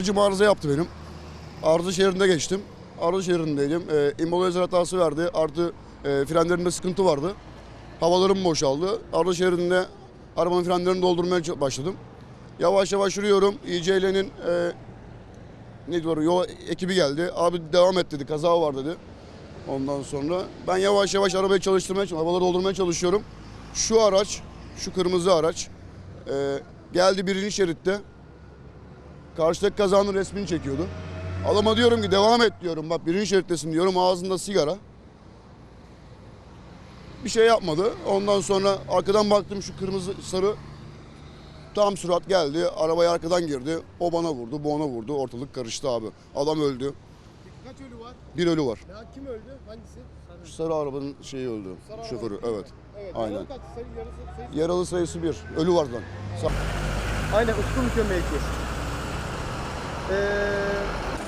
Aracım arıza yaptı benim. Arıza şehrinde geçtim. Arıza şehrindeydim. E, İmmobilize hatası verdi. Artı e, frenlerinde sıkıntı vardı. Havalarım boşaldı. Arıza şehrinde arabanın frenlerini doldurmaya başladım. Yavaş yavaş yürüyorum. İCL'nin e, ne diyor yol ekibi geldi. Abi devam et dedi. Kaza var dedi. Ondan sonra ben yavaş yavaş arabayı çalıştırmaya çalışıyorum. Havaları doldurmaya çalışıyorum. Şu araç, şu kırmızı araç e, geldi birinci şeritte. Karşıdaki kazanın resmini çekiyordu. Adama diyorum ki devam et diyorum. Bak birinci şerittesin diyorum. Ağzında sigara. Bir şey yapmadı. Ondan sonra arkadan baktım şu kırmızı sarı tam sürat geldi. Arabaya arkadan girdi. O bana vurdu, bu ona vurdu. Ortalık karıştı abi. Adam öldü. Kaç ölü var? Bir ölü var. Ya kim öldü? Hangisi? Şu sarı arabanın şeyi öldü. Sarı Şoförü araba. evet. Evet. Aynen. Yaralı kaç? Sayı yarısı sayısı. Yaralı sayısı bir. Ölü var lan. Aynen Utku えー